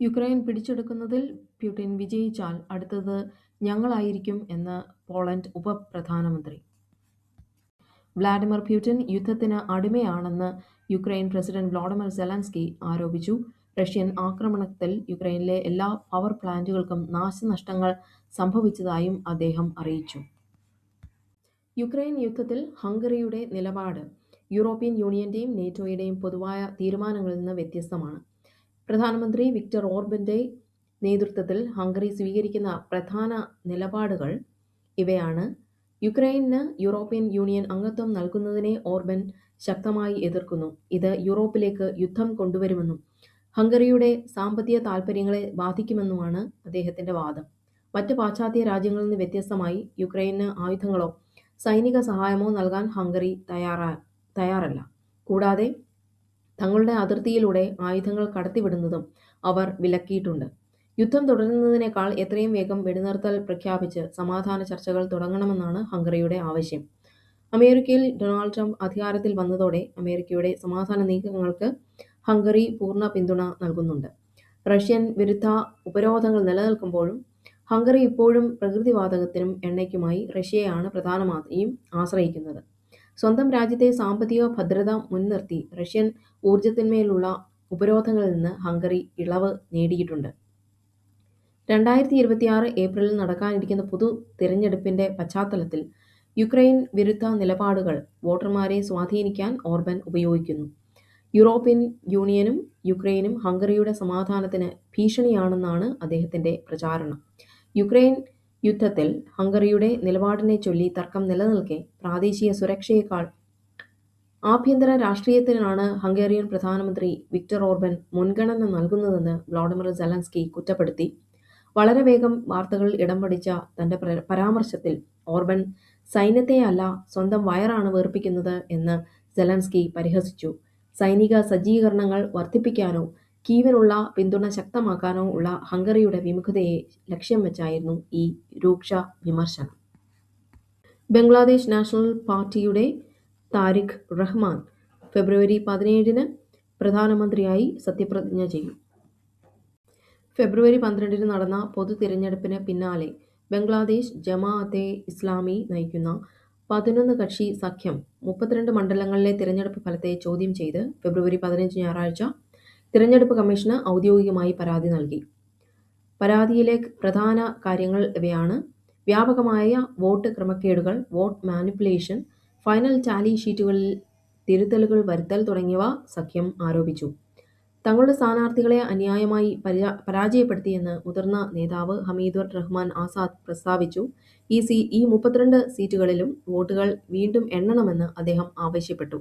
Ukraine പിടിച്ചെടുക്കുന്നതിൽ പ്യൂട്ടിൻ വിജയിച്ചാൽ അടുത്തത് ഞങ്ങളായിരിക്കും എന്ന് പോളണ്ട് ഉപപ്രധാനമന്ത്രി. വ്ളാഡിമിർ പ്യൂട്ടിൻ യുദ്ധത്തിന് അടിമയാണെന്ന് യുക്രൈൻ പ്രസിഡന്റ് വ്ളാഡിമിർ സെലൻസ്കി ആരോപിച്ചു. റഷ്യൻ ആക്രമണത്തിൽ യുക്രൈനിലെ എല്ലാ പവർ പ്ലാന്റുകൾക്കും നാശനഷ്ടങ്ങൾ സംഭവിച്ചതായും അദ്ദേഹം അറിയിച്ചു. യുക്രൈൻ യുദ്ധത്തിൽ ഹംഗറിയുടെ നിലപാട് യൂറോപ്യൻ യൂണിയന്റെയും നേറ്റോയുടെയും പൊതുവായ തീരുമാനങ്ങളിൽ നിന്ന് വ്യത്യസ്തമാണ്. പ്രധാനമന്ത്രി വിക്ടർ ഓർബന്റെ നേതൃത്വത്തിൽ ഹംഗറി സ്വീകരിക്കുന്ന പ്രധാന നിലപാടുകൾ ഇവയാണ്. യുക്രൈന് യൂറോപ്യൻ യൂണിയൻ അംഗത്വം നൽകുന്നതിനെ ഓർബൻ ശക്തമായി എതിർക്കുന്നു. ഇത് യൂറോപ്പിലേക്ക് യുദ്ധം കൊണ്ടുവരുമെന്നും ഹംഗറിയുടെ സാമ്പത്തിക താൽപ്പര്യങ്ങളെ ബാധിക്കുമെന്നുമാണ് അദ്ദേഹത്തിന്റെ വാദം. മറ്റ് പാശ്ചാത്യ രാജ്യങ്ങളിൽ നിന്ന് വ്യത്യസ്തമായി യുക്രൈന് ആയുധങ്ങളോ സൈനിക സഹായമോ നൽകാൻ ഹംഗറി തയ്യാറാ തയ്യാറല്ല. കൂടാതെ തങ്ങളുടെ അതിർത്തിയിലൂടെ ആയുധങ്ങൾ കടത്തിവിടുന്നതും അവർ വിലക്കിയിട്ടുണ്ട്. യുദ്ധം തുടരുന്നതിനേക്കാൾ എത്രയും വേഗം വെടിനിർത്തൽ പ്രഖ്യാപിച്ച് സമാധാന ചർച്ചകൾ തുടങ്ങണമെന്നാണ് ഹംഗറിയുടെ ആവശ്യം. അമേരിക്കയിൽ ഡൊണാൾഡ് ട്രംപ് അധികാരത്തിൽ വന്നതോടെ അമേരിക്കയുടെ സമാധാന നീക്കങ്ങൾക്ക് ഹംഗറി പൂർണ പിന്തുണ നൽകുന്നുണ്ട്. റഷ്യൻ വിരുദ്ധ ഉപരോധങ്ങൾ നിലനിൽക്കുമ്പോഴും ഹംഗറി ഇപ്പോഴും പ്രകൃതിവാതകത്തിനും എണ്ണയ്ക്കുമായി റഷ്യയാണ് പ്രധാനമായും ആശ്രയിക്കുന്നത്. സ്വന്തം രാജ്യത്തെ സാമ്പത്തിക ഭദ്രത മുൻനിർത്തി റഷ്യൻ ഊർജത്തിന്മേലുള്ള ഉപരോധങ്ങളിൽ നിന്ന് ഹംഗറി ഇളവ് നേടിയിട്ടുണ്ട്. രണ്ടായിരത്തി ഇരുപത്തിയാറ് ഏപ്രിലിൽ നടക്കാനിരിക്കുന്ന പൊതു തിരഞ്ഞെടുപ്പിന്റെ പശ്ചാത്തലത്തിൽ യുക്രൈൻ വിരുദ്ധ നിലപാടുകൾ വോട്ടർമാരെ സ്വാധീനിക്കാൻ ഓർബൻ ഉപയോഗിക്കുന്നു. യൂറോപ്യൻ യൂണിയനും യുക്രൈനും ഹംഗറിയുടെ സമാധാനത്തിന് ഭീഷണിയാണെന്നാണ് അദ്ദേഹത്തിന്റെ പ്രചാരണം. യുക്രൈൻ യുദ്ധത്തിൽ ഹംഗറിയുടെ നിലപാടിനെ ചൊല്ലി തർക്കം നിലനിൽക്കെ പ്രാദേശിക സുരക്ഷയേക്കാൾ ആഭ്യന്തര രാഷ്ട്രീയത്തിനാണ് ഹംഗേറിയൻ പ്രധാനമന്ത്രി വിക്ടർ ഓർബൻ മുൻഗണന നൽകുന്നതെന്ന് വ്ളാഡിമിർ സെലൻസ്കി കുറ്റപ്പെടുത്തി. വളരെ വേഗം വാർത്തകൾ ഇടം പിടിച്ച തന്റെ പരാമർശത്തിൽ ഓർബൻ സൈന്യത്തെയല്ല സ്വന്തം വയറാണ് വേർപ്പിക്കുന്നത് എന്ന് സെലൻസ്കി പരിഹസിച്ചു. സൈനിക സജ്ജീകരണങ്ങൾ വർദ്ധിപ്പിക്കാനോ കീവിനുള്ള പിന്തുണ ശക്തമാക്കാനോ ഉള്ള ഹംഗറിയുടെ വിമുഖതയെ ലക്ഷ്യം വെച്ചായിരുന്നു ഈ രൂക്ഷ വിമർശനം. ബംഗ്ലാദേശ് നാഷണൽ പാർട്ടിയുടെ താരിഖ് റഹ്മാൻ ഫെബ്രുവരി പതിനേഴിന് പ്രധാനമന്ത്രിയായി സത്യപ്രതിജ്ഞ ചെയ്യും. ഫെബ്രുവരി പന്ത്രണ്ടിന് നടന്ന പൊതു തിരഞ്ഞെടുപ്പിന് പിന്നാലെ ബംഗ്ലാദേശ് ജമാഅത്തെ ഇസ്ലാമി നയിക്കുന്ന പതിനൊന്ന് കക്ഷി സഖ്യം മുപ്പത്തിരണ്ട് മണ്ഡലങ്ങളിലെ തിരഞ്ഞെടുപ്പ് ഫലത്തെ ചോദ്യം ചെയ്ത് ഫെബ്രുവരി പതിനഞ്ച് ഞായറാഴ്ച തിരഞ്ഞെടുപ്പ് കമ്മീഷന് ഔദ്യോഗികമായി പരാതി നൽകി. പരാതിയിലെ പ്രധാന കാര്യങ്ങൾ ഇവയാണ്. വ്യാപകമായ വോട്ട് ക്രമക്കേടുകൾ വോട്ട് മാനിപ്പുലേഷൻ ഫൈനൽ ടാലി ഷീറ്റുകളിൽ തിരുത്തലുകൾ വരുത്തൽ തുടങ്ങിയവ സഖ്യം ആരോപിച്ചു. തങ്ങളുടെ സ്ഥാനാർത്ഥികളെ അന്യായമായി പരാജയപ്പെടുത്തിയെന്ന് മുതിർന്ന നേതാവ് ഹമീദുർ റഹ്മാൻ ആസാദ് പ്രസ്താവിച്ചു. ഈ സീ ഈ മുപ്പത്തിരണ്ട് സീറ്റുകളിലും വോട്ടുകൾ വീണ്ടും എണ്ണണമെന്ന് അദ്ദേഹം ആവശ്യപ്പെട്ടു.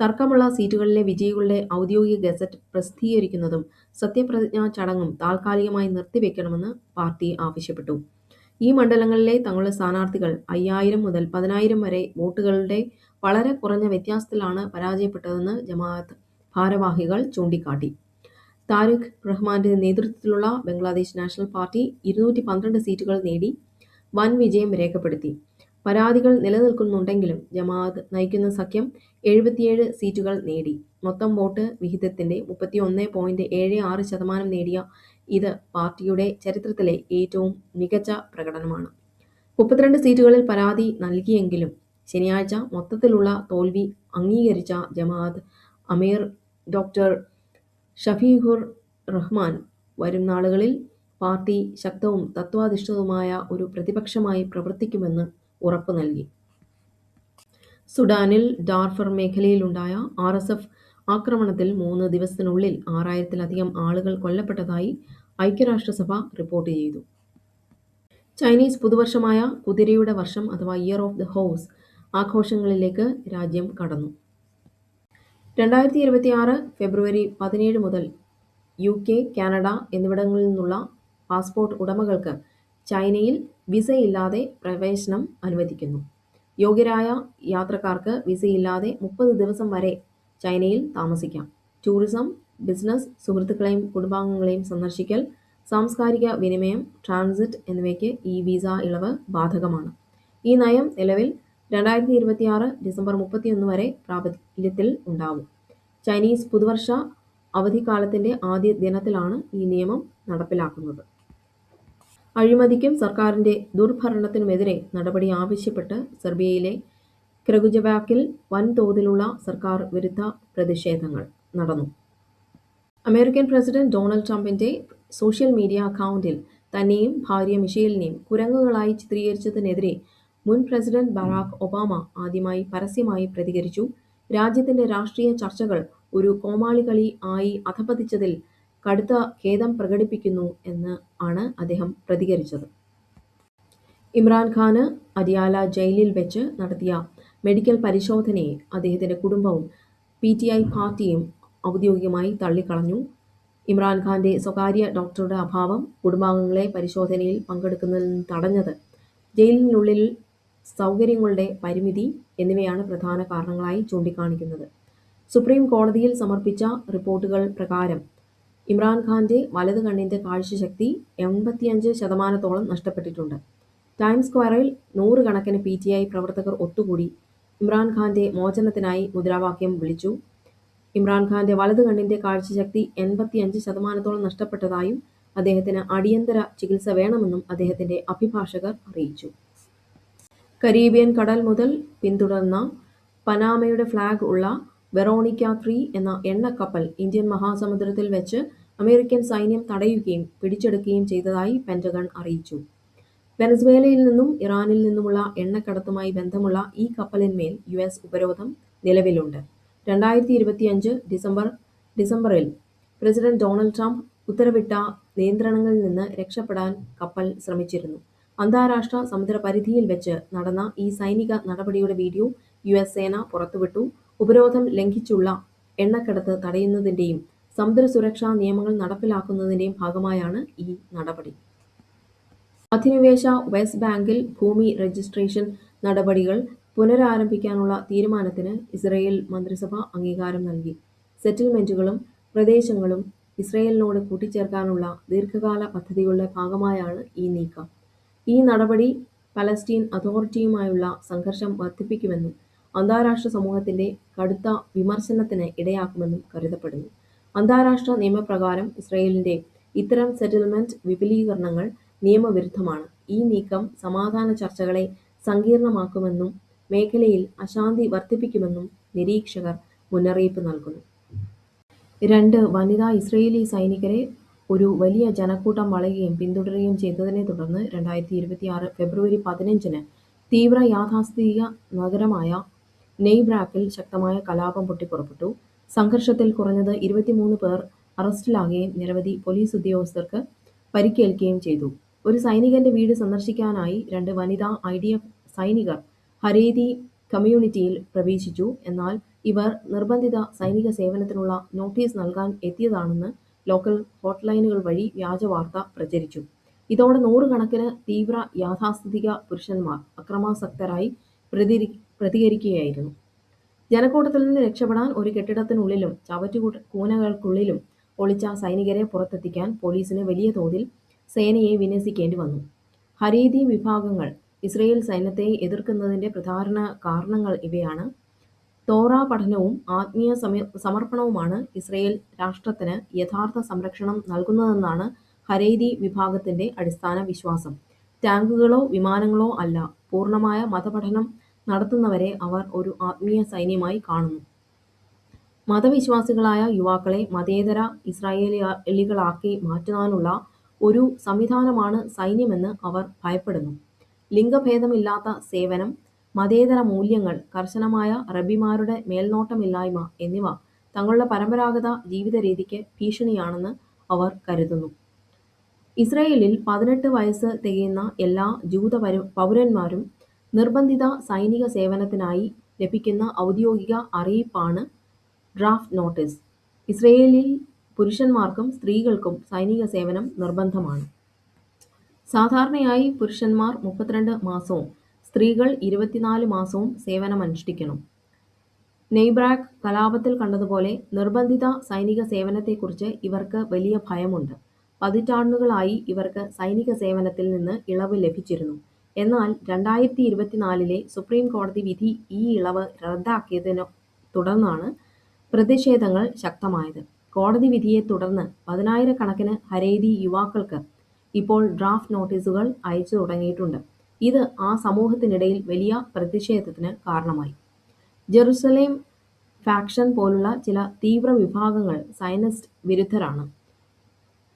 തർക്കമുള്ള സീറ്റുകളിലെ വിജയികളുടെ ഔദ്യോഗിക ഗസറ്റ് പ്രസിദ്ധീകരിക്കുന്നതും സത്യപ്രതിജ്ഞാ ചടങ്ങും താൽക്കാലികമായി നിർത്തിവെക്കണമെന്ന് പാർട്ടി ആവശ്യപ്പെട്ടു. ഈ മണ്ഡലങ്ങളിലെ തങ്ങളുടെ സ്ഥാനാർത്ഥികൾ അയ്യായിരം മുതൽ പതിനായിരം വരെ വോട്ടുകളുടെ വളരെ കുറഞ്ഞ വ്യത്യാസത്തിലാണ് പരാജയപ്പെട്ടതെന്ന് ജമാഅത്ത് ഭാരവാഹികൾ ചൂണ്ടിക്കാട്ടി. താരിഖ് റഹ്മാന്റെ നേതൃത്വത്തിലുള്ള ബംഗ്ലാദേശ് നാഷണൽ പാർട്ടി ഇരുന്നൂറ്റി സീറ്റുകൾ നേടി വൻ വിജയം രേഖപ്പെടുത്തി. പരാതികൾ നിലനിൽക്കുന്നുണ്ടെങ്കിലും ജമാഅത്ത് നയിക്കുന്ന സഖ്യം എഴുപത്തിയേഴ് സീറ്റുകൾ നേടി. മൊത്തം വോട്ട് വിഹിതത്തിന്റെ മുപ്പത്തിയൊന്ന് പോയിന്റ് ഏഴ് ആറ് ശതമാനം നേടിയ ഇത് പാർട്ടിയുടെ ചരിത്രത്തിലെ ഏറ്റവും മികച്ച പ്രകടനമാണ്. മുപ്പത്തിരണ്ട് സീറ്റുകളിൽ പരാതി നൽകിയെങ്കിലും ശനിയാഴ്ച മൊത്തത്തിലുള്ള തോൽവി അംഗീകരിച്ച ജമാഅത്ത് അമീർ ഡോക്ടർ ഷഫീഖുർ റഹ്മാൻ വരും നാളുകളിൽ പാർട്ടി ശക്തവും തത്വാധിഷ്ഠിതവുമായ ഒരു പ്രതിപക്ഷമായി പ്രവർത്തിക്കുമെന്ന് ഉറപ്പു നൽകി. സുഡാനിൽ ഡാർഫർ മേഖലയിലുണ്ടായ ആർ എസ് എഫ് ആക്രമണത്തിൽ മൂന്ന് ദിവസത്തിനുള്ളിൽ ആറായിരത്തിലധികം ആളുകൾ കൊല്ലപ്പെട്ടതായി ഐക്യരാഷ്ട്രസഭ റിപ്പോർട്ട് ചെയ്തു. ചൈനീസ് പുതുവർഷമായ കുതിരയുടെ വർഷം അഥവാ ഇയർ ഓഫ് ദ ഹൗസ് ആഘോഷങ്ങളിലേക്ക് രാജ്യം കടന്നു. രണ്ടായിരത്തി ഇരുപത്തിയാറ് ഫെബ്രുവരി പതിനേഴ് മുതൽ യു കെ കാനഡ എന്നിവിടങ്ങളിൽ നിന്നുള്ള പാസ്പോർട്ട് ഉടമകൾക്ക് ചൈനയിൽ വിസയില്ലാതെ പ്രവേശനം അനുവദിക്കുന്നു. യോഗ്യരായ യാത്രക്കാർക്ക് വിസയില്ലാതെ മുപ്പത് ദിവസം വരെ ചൈനയിൽ താമസിക്കാം. ടൂറിസം ബിസിനസ് സുഹൃത്തുക്കളെയും കുടുംബാംഗങ്ങളെയും സന്ദർശിക്കൽ സാംസ്കാരിക വിനിമയം ട്രാൻസിറ്റ് എന്നിവയ്ക്ക് ഈ വിസ ഇളവ് ബാധകമാണ്. ഈ നയം നിലവിൽ രണ്ടായിരത്തി ഇരുപത്തിയാറ് ഡിസംബർ മുപ്പത്തിയൊന്ന് വരെ പ്രാബല്യത്തിൽ ഉണ്ടാവും. ചൈനീസ് പുതുവർഷ അവധിക്കാലത്തിന്റെ ആദ്യ ദിനത്തിലാണ് ഈ നിയമം നടപ്പിലാക്കുന്നത്. അഴിമതിക്കും സർക്കാരിന്റെ ദുർഭരണത്തിനുമെതിരെ നടപടി ആവശ്യപ്പെട്ട് സെർബിയയിലെ ക്രഗുജവാക്കിൽ വൻതോതിലുള്ള സർക്കാർ വിരുദ്ധ പ്രതിഷേധങ്ങൾ നടന്നു. അമേരിക്കൻ പ്രസിഡന്റ് ഡൊണാൾഡ് ട്രംപിന്റെ സോഷ്യൽ മീഡിയ അക്കൗണ്ടിൽ തന്നെയും ഭാര്യ മിഷേലിനെയും കുരങ്ങുകളായി ചിത്രീകരിച്ചതിനെതിരെ മുൻ പ്രസിഡന്റ് ബരാക് ഒബാമ ആദ്യമായി പരസ്യമായി പ്രതികരിച്ചു. രാജ്യത്തിന്റെ രാഷ്ട്രീയ ചർച്ചകൾ ഒരു കോമാളികളി ആയി അധഃപതിച്ചതിൽ കടുത്ത ഖേദം പ്രകടിപ്പിക്കുന്നു എന്ന് ആണ് അദ്ദേഹം പ്രതികരിച്ചത്. ഇമ്രാൻഖാന് അരിയാല ജയിലിൽ വെച്ച് നടത്തിയ മെഡിക്കൽ പരിശോധനയെ അദ്ദേഹത്തിന്റെ കുടുംബവും പി ടി ഐ പാർട്ടിയും ഔദ്യോഗികമായി തള്ളിക്കളഞ്ഞു. ഇമ്രാൻഖാന്റെ സ്വകാര്യ ഡോക്ടറുടെ അഭാവം, കുടുംബാംഗങ്ങളെ പരിശോധനയിൽ പങ്കെടുക്കുന്നതിൽ നിന്ന് തടഞ്ഞത്, ജയിലിനുള്ളിൽ സൗകര്യങ്ങളുടെ പരിമിതി എന്നിവയാണ് പ്രധാന കാരണങ്ങളായി ചൂണ്ടിക്കാണിക്കുന്നത്. സുപ്രീം കോടതിയിൽ സമർപ്പിച്ച റിപ്പോർട്ടുകൾ പ്രകാരം ഇമ്രാൻ ഖാന്റെ വലത് കണ്ണിന്റെ കാഴ്ചശക്തി എൺപത്തിയഞ്ച് ശതമാനത്തോളം നഷ്ടപ്പെട്ടിട്ടുണ്ട്. ടൈംസ് സ്ക്വയറിൽ നൂറുകണക്കിന് പി ടി ഐ പ്രവർത്തകർ ഒത്തുകൂടി ഇമ്രാൻ ഖാന്റെ മോചനത്തിനായി മുദ്രാവാക്യം വിളിച്ചു. ഇമ്രാൻ ഖാന്റെ വലത് കണ്ണിന്റെ കാഴ്ചശക്തി എൺപത്തിയഞ്ച് ശതമാനത്തോളം നഷ്ടപ്പെട്ടതായും അദ്ദേഹത്തിന് അടിയന്തര ചികിത്സ വേണമെന്നും അദ്ദേഹത്തിന്റെ അഭിഭാഷകർ അറിയിച്ചു. കരീബിയൻ കടൽ മുതൽ പിന്തുടർന്ന പനാമയുടെ ഫ്ലാഗ് ഉള്ള വെറോണിക്ക ത്രീ എന്ന എണ്ണക്കപ്പൽ ഇന്ത്യൻ മഹാസമുദ്രത്തിൽ വെച്ച് അമേരിക്കൻ സൈന്യം തടയുകയും പിടിച്ചെടുക്കുകയും ചെയ്തതായി പെന്റഗൺ അറിയിച്ചു. വെനസ്വേലയിൽ നിന്നും ഇറാനിൽ നിന്നുമുള്ള എണ്ണക്കടത്തുമായി ബന്ധമുള്ള ഈ കപ്പലിന്മേൽ യു എസ് ഉപരോധം നിലവിലുണ്ട്. രണ്ടായിരത്തി ഇരുപത്തിയഞ്ച് ഡിസംബർ ഡിസംബറിൽ പ്രസിഡന്റ് ഡൊണാൾഡ് ട്രംപ് ഉത്തരവിട്ട നിയന്ത്രണങ്ങളിൽ നിന്ന് രക്ഷപ്പെടാൻ കപ്പൽ ശ്രമിച്ചിരുന്നു. അന്താരാഷ്ട്ര സമുദ്രപരിധിയിൽ വെച്ച് നടന്ന ഈ സൈനിക നടപടിയുടെ വീഡിയോ യു എസ് സേന പുറത്തുവിട്ടു. ഉപരോധം ലംഘിച്ചുള്ള എണ്ണക്കടത്ത് സമുദ്ര സുരക്ഷാ നിയമങ്ങൾ നടപ്പിലാക്കുന്നതിന്റെയും ഭാഗമായാണ് ഈ നടപടി. അധിനിവേശ വെസ്റ്റ് ബാങ്കിൽ ഭൂമി രജിസ്ട്രേഷൻ നടപടികൾ പുനരാരംഭിക്കാനുള്ള തീരുമാനത്തിന് ഇസ്രയേൽ മന്ത്രിസഭ അംഗീകാരം നൽകി. സെറ്റിൽമെന്റുകളും പ്രദേശങ്ങളും ഇസ്രയേലിനോട് കൂട്ടിച്ചേർക്കാനുള്ള ദീർഘകാല പദ്ധതികളുടെ ഭാഗമായാണ് ഈ നീക്കം. ഈ നടപടി പലസ്തീൻ അതോറിറ്റിയുമായുള്ള സംഘർഷം വർധിപ്പിക്കുമെന്നും അന്താരാഷ്ട്ര സമൂഹത്തിന്റെ കടുത്ത വിമർശനത്തിന് ഇടയാക്കുമെന്നും കരുതപ്പെടുന്നു. അന്താരാഷ്ട്ര നിയമപ്രകാരം ഇസ്രയേലിന്റെ ഇത്തരം സെറ്റിൽമെന്റ് വിപുലീകരണങ്ങൾ നിയമവിരുദ്ധമാണ്. ഈ നീക്കം സമാധാന ചർച്ചകളെ സങ്കീർണമാക്കുമെന്നും മേഖലയിൽ അശാന്തി വർദ്ധിപ്പിക്കുമെന്നും നിരീക്ഷകർ മുന്നറിയിപ്പ് നൽകുന്നു. രണ്ട് വനിതാ ഇസ്രയേലി സൈനികരെ ഒരു വലിയ ജനക്കൂട്ടം വളയുകയും പിന്തുടരുകയും ചെയ്തതിനെ തുടർന്ന് രണ്ടായിരത്തി ഇരുപത്തിയാറ് ഫെബ്രുവരി പതിനഞ്ചിന് തീവ്ര യാഥാസ്ഥിതിക നഗരമായ നെയ്ബ്രാക്കിൽ ശക്തമായ കലാപം പൊട്ടിപ്പുറപ്പെട്ടു. സംഘർഷത്തിൽ കുറഞ്ഞത് ഇരുപത്തിമൂന്ന് പേർ അറസ്റ്റിലാകുകയും നിരവധി പോലീസ് ഉദ്യോഗസ്ഥർക്ക് പരിക്കേൽക്കുകയും ചെയ്തു. ഒരു സൈനികന്റെ വീട് സന്ദർശിക്കാനായി രണ്ട് വനിതാ ഐ ഡി എഫ് സൈനികർ ഹരേതി കമ്മ്യൂണിറ്റിയിൽ പ്രവേശിച്ചു. എന്നാൽ ഇവർ നിർബന്ധിത സൈനിക സേവനത്തിനുള്ള നോട്ടീസ് നൽകാൻ എത്തിയതാണെന്ന് ലോക്കൽ ഹോട്ട്ലൈനുകൾ വഴി വ്യാജവാർത്ത പ്രചരിച്ചു. ഇതോടെ നൂറുകണക്കിന് തീവ്ര യാഥാസ്ഥിതിക പുരുഷന്മാർ അക്രമാസക്തരായി പ്രതികരിക്കുകയായിരുന്നു. ജനക്കൂട്ടത്തിൽ നിന്ന് രക്ഷപ്പെടാൻ ഒരു കെട്ടിടത്തിനുള്ളിലും ചവറ്റുകൂനകൾക്കുള്ളിലും ഒളിച്ച സൈനികരെ പുറത്തെത്തിക്കാൻ പോലീസിന് വലിയ തോതിൽ സേനയെ വിന്യസിക്കേണ്ടി വന്നു. ഹരീതി വിഭാഗങ്ങൾ ഇസ്രയേൽ സൈന്യത്തെ എതിർക്കുന്നതിന്റെ പ്രധാന കാരണങ്ങൾ ഇവയാണ്. തോറ പഠനവും ആത്മീയ സമർപ്പണവുമാണ് ഇസ്രയേൽ രാഷ്ട്രത്തിന് യഥാർത്ഥ സംരക്ഷണം നൽകുന്നതെന്നാണ് ഹരേതി വിഭാഗത്തിന്റെ അടിസ്ഥാന വിശ്വാസം. ടാങ്കുകളോ വിമാനങ്ങളോ അല്ല, പൂർണമായ മതപഠനം നടത്തുന്നവരെ അവർ ഒരു ആത്മീയ സൈന്യമായി കാണുന്നു. മതവിശ്വാസികളായ യുവാക്കളെ മതേതര ഇസ്രായേലികളാക്കി മാറ്റുവാനുള്ള ഒരു സംവിധാനമാണ് സൈന്യമെന്ന് അവർ ഭയപ്പെടുന്നു. ലിംഗഭേദമില്ലാത്ത സേവനം, മതേതര മൂല്യങ്ങൾ, കർശനമായ റബിമാരുടെ മേൽനോട്ടമില്ലായ്മ എന്നിവ തങ്ങളുടെ പരമ്പരാഗത ജീവിത രീതിക്ക് ഭീഷണിയാണെന്ന് അവർ കരുതുന്നു. ഇസ്രയേലിൽ പതിനെട്ട് വയസ്സ് തികയുന്ന എല്ലാ ജൂത പൗരന്മാരും നിർബന്ധിത സൈനിക സേവനത്തിനായി ലഭിക്കുന്ന ഔദ്യോഗിക അറിയിപ്പാണ് ഡ്രാഫ്റ്റ് നോട്ടീസ്. ഇസ്രയേലിൽ പുരുഷന്മാർക്കും സ്ത്രീകൾക്കും സൈനിക സേവനം നിർബന്ധമാണ്. സാധാരണയായി പുരുഷന്മാർ മുപ്പത്തിരണ്ട് മാസവും സ്ത്രീകൾ ഇരുപത്തിനാല് മാസവും സേവനമനുഷ്ഠിക്കണം. നെയ്ബ്രാക്ക് കലാപത്തിൽ കണ്ടതുപോലെ നിർബന്ധിത സൈനിക സേവനത്തെക്കുറിച്ച് ഇവർക്ക് വലിയ ഭയമുണ്ട്. പതിറ്റാണ്ടുകളായി ഇവർക്ക് സൈനിക സേവനത്തിൽ നിന്ന് ഇളവ് ലഭിച്ചിരുന്നു. എന്നാൽ രണ്ടായിരത്തി ഇരുപത്തിനാലിലെ സുപ്രീം കോടതി വിധി ഈ ഇളവ് റദ്ദാക്കിയതിനെ തുടർന്നാണ് പ്രതിഷേധങ്ങൾ ശക്തമായത്. കോടതി വിധിയെ തുടർന്ന് പതിനായിരക്കണക്കിന് ഹരേതി യുവാക്കൾക്ക് ഇപ്പോൾ ഡ്രാഫ്റ്റ് നോട്ടീസുകൾ അയച്ചു തുടങ്ങിയിട്ടുണ്ട്. ഇത് ആ സമൂഹത്തിനിടയിൽ വലിയ പ്രതിഷേധത്തിന് കാരണമായി. ജെറുസലേം ഫാക്ഷൻ പോലുള്ള ചില തീവ്ര വിഭാഗങ്ങൾ സയനിസ്റ്റ് വിരുദ്ധരാണ്.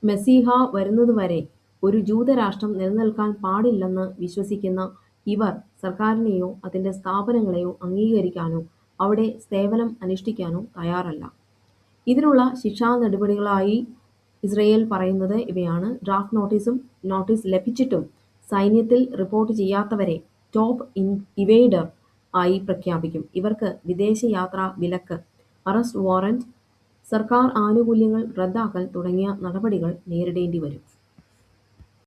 മെസ്സിഹ വരുന്നതുവരെ ഒരു ജൂതരാഷ്ട്രം നിലനിൽക്കാൻ പാടില്ലെന്ന് വിശ്വസിക്കുന്ന ഇവർ സർക്കാരിനെയോ അതിന്റെ സ്ഥാപനങ്ങളെയോ അംഗീകരിക്കാനോ അവിടെ സേവനം അനുഷ്ഠിക്കാനോ തയ്യാറല്ല. ഇതിനുള്ള ശിക്ഷാ നടപടികളായി ഇസ്രയേൽ പറയുന്നത് ഇവയാണ്. ഡ്രാഫ്റ്റ് നോട്ടീസും നോട്ടീസ് ലഭിച്ചിട്ടും സൈന്യത്തിൽ റിപ്പോർട്ട് ചെയ്യാത്തവരെ ടോപ്പ് ഇവേഡർ ആയി പ്രഖ്യാപിക്കും. ഇവർക്ക് വിദേശയാത്രാ വിലക്ക് അറസ്റ്റ് വാറന്റ് സർക്കാർ ആനുകൂല്യങ്ങൾ റദ്ദാക്കൽ തുടങ്ങിയ നടപടികൾ നേരിടേണ്ടി വരും.